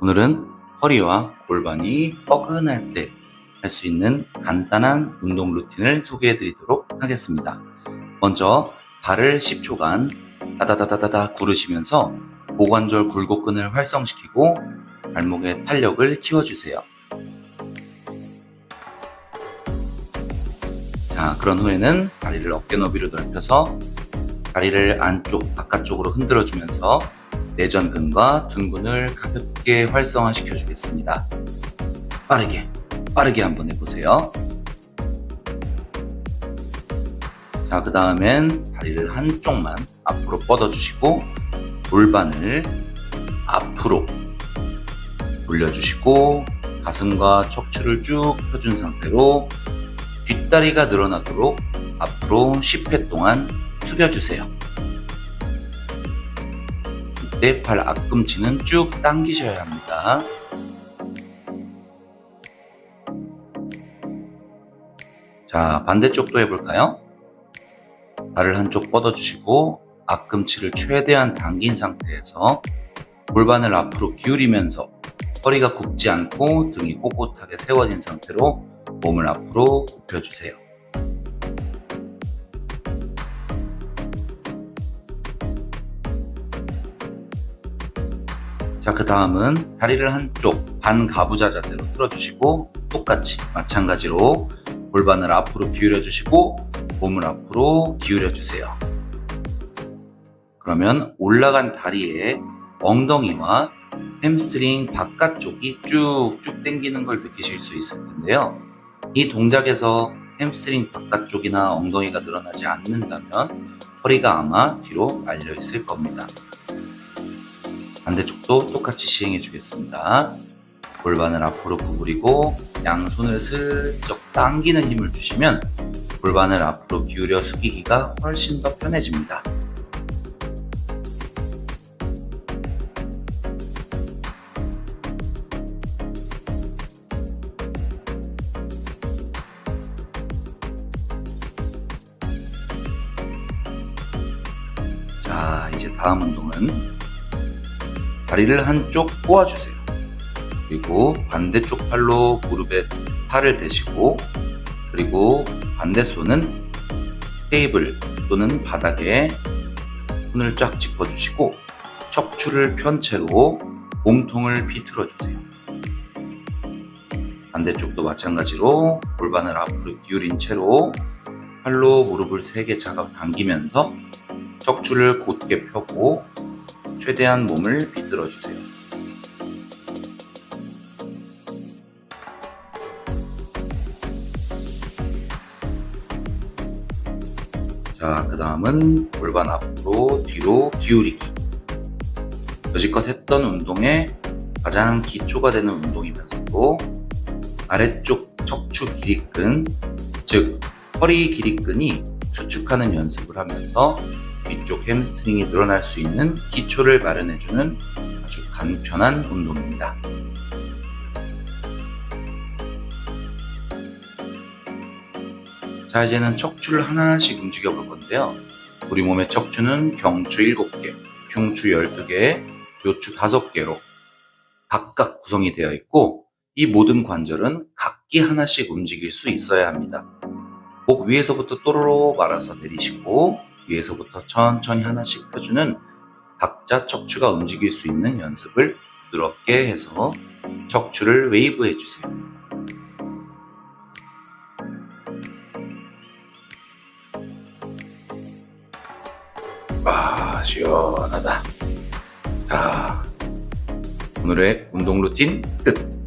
오늘은 허리와 골반이 뻐근할 때 할 수 있는 간단한 운동 루틴을 소개해 드리도록 하겠습니다. 먼저 발을 10초간 다다다다다다 구르시면서 고관절 굴곡근을 활성시키고 발목의 탄력을 키워주세요. 자, 그런 후에는 다리를 어깨 너비로 넓혀서 다리를 안쪽, 바깥쪽으로 흔들어 주면서 내전근과 둔근을 가볍게 활성화시켜 주겠습니다. 빠르게, 빠르게 한번 해보세요. 자, 그 다음엔 다리를 한쪽만 앞으로 뻗어주시고, 골반을 앞으로 돌려주시고, 가슴과 척추를 쭉 펴준 상태로 뒷다리가 늘어나도록 앞으로 10회 동안 숙여주세요. 이때 팔 앞꿈치는 쭉 당기셔야 합니다. 자, 반대쪽도 해볼까요? 발을 한쪽 뻗어주시고 앞꿈치를 최대한 당긴 상태에서 골반을 앞으로 기울이면서 허리가 굽지 않고 등이 꼿꼿하게 세워진 상태로 몸을 앞으로 굽혀주세요. 자, 그 다음은 다리를 한쪽 반가부좌 자세로 틀어주시고 똑같이 마찬가지로 골반을 앞으로 기울여 주시고 몸을 앞으로 기울여 주세요. 그러면 올라간 다리에 엉덩이와 햄스트링 바깥쪽이 쭉쭉 당기는 걸 느끼실 수 있을 텐데요. 이 동작에서 햄스트링 바깥쪽이나 엉덩이가 늘어나지 않는다면 허리가 아마 뒤로 말려 있을 겁니다. 반대쪽도 똑같이 시행해 주겠습니다. 골반을 앞으로 구부리고 양손을 슬쩍 당기는 힘을 주시면 골반을 앞으로 기울여 숙이기가 훨씬 더 편해집니다. 자, 이제 다음 운동은 다리를 한쪽 꼬아주세요. 그리고 반대쪽 팔로 무릎에 팔을 대시고, 그리고 반대 손은 테이블 또는 바닥에 손을 쫙 짚어주시고, 척추를 편 채로 몸통을 비틀어 주세요. 반대쪽도 마찬가지로 골반을 앞으로 기울인 채로 팔로 무릎을 세게 잡아 당기면서 척추를 곧게 펴고 최대한 몸을 비틀어 주세요. 자, 그 다음은 골반 앞으로 뒤로 기울이기. 여지껏 했던 운동의 가장 기초가 되는 운동이면서도 아래쪽 척추 길이끈, 즉 허리 길이끈이 수축하는 연습을 하면서 뒤쪽 햄스트링이 늘어날 수 있는 기초를 마련해주는 아주 간편한 운동입니다. 자, 이제는 척추를 하나씩 움직여 볼 건데요. 우리 몸의 척추는 경추 7개, 흉추 12개, 요추 5개로 각각 구성이 되어 있고, 이 모든 관절은 각기 하나씩 움직일 수 있어야 합니다. 목 위에서부터 또로로 말아서 내리시고, 위에서부터 천천히 하나씩 펴주는 각자 척추가 움직일 수 있는 연습을 부드럽게 해서 척추를 웨이브 해주세요. 아, 시원하다. 자, 오늘의 운동 루틴 끝.